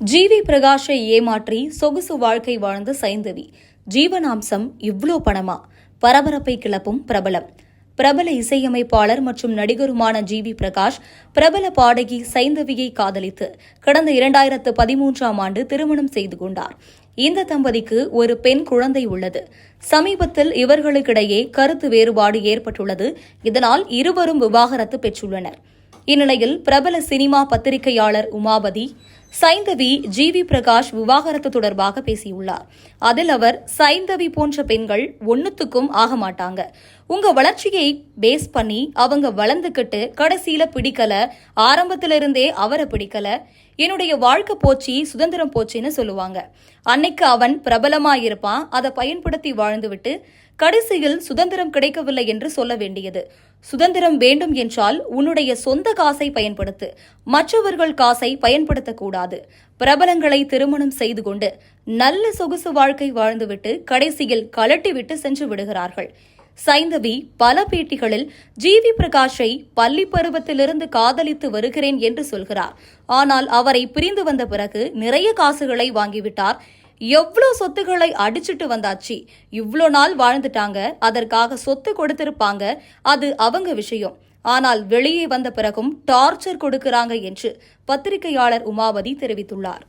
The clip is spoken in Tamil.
ஜிவி பிரகாஷை ஏமாற்றி சொகுசு வாழ்க்கை வாழ்ந்த சைந்தவி ஜீவனாம்சம் இவ்ளோ பணமா? பரபரப்பை கிளப்பும் பிரபலம். பிரபல இசையமைப்பாளர் மற்றும் நடிகருமான ஜிவி பிரகாஷ் பிரபல பாடகி சைந்தவியை காதலித்து கடந்த இரண்டாயிரத்து பதிமூன்றாம் ஆண்டு திருமணம் செய்து கொண்டார். இந்த தம்பதிக்கு ஒரு பெண் குழந்தை உள்ளது. சமீபத்தில் இவர்களுக்கிடையே கருத்து வேறுபாடு ஏற்பட்டுள்ளது. இதனால் இருவரும் விவாகரத்து பெற்றுள்ளனர். இந்நிலையில் பிரபல சினிமா பத்திரிகையாளர் உமாபதி சைந்தவி ஜிவி பிரகாஷ் விவாகரத்து தொடர்பாக பேசியுள்ளார். அதில் அவர் சைந்தவி போன்ற பெண்கள் ஒன்னுத்துக்கும் ஆக மாட்டாங்க. உங்க வளர்ச்சியை பேஸ் பண்ணி அவங்க வளர்ந்துக்கிட்டு கடைசியில பிடிக்கல ஆரம்பத்திலிருந்தே அவரை பிடிக்கல என்னுடைய வாழ்க்கை போச்சு சுதந்திரம் போச்சுன்னு சொல்லுவாங்க. அன்னைக்கு அவன் பிரபலமா இருப்பான் அதை பயன்படுத்தி வாழ்ந்துவிட்டு கடைசியில் சுதந்திரம் கிடைக்கவில்லை என்று சொல்ல வேண்டியது. சுதந்திரம் வேண்டும் என்றால் உன்னுடைய சொந்த காசை பயன்படுத்து. மற்றவர்கள் காசை பயன்படுத்தக்கூடாது. பிரபலங்களை திருமணம் செய்து கொண்டு நல்ல சொகுசு வாழ்க்கை வாழ்ந்துவிட்டு கடைசியில் கலட்டிவிட்டு சென்று விடுகிறார்கள். சைந்தவி பல பேட்டிகளில் ஜிவி பிரகாஷை பள்ளி பருவத்திலிருந்து காதலித்து வருகிறேன் என்று சொல்கிறார். ஆனால் அவரை பிரிந்து வந்த பிறகு நிறைய காசுகளை வாங்கிவிட்டார். எவ்வளோ சொத்துக்களை அடிச்சிட்டு வந்தாச்சு? இவ்வளோ நாள் வாழ்ந்துட்டாங்க. அதற்காக சொத்து கொடுத்திருப்பாங்க. அது அவங்க விஷயம். ஆனால் வெளியே வந்த பிறகும் டார்ச்சர் கொடுக்கிறாங்க என்று பத்திரிகையாளர் உமாவதி தெரிவித்துள்ளார்.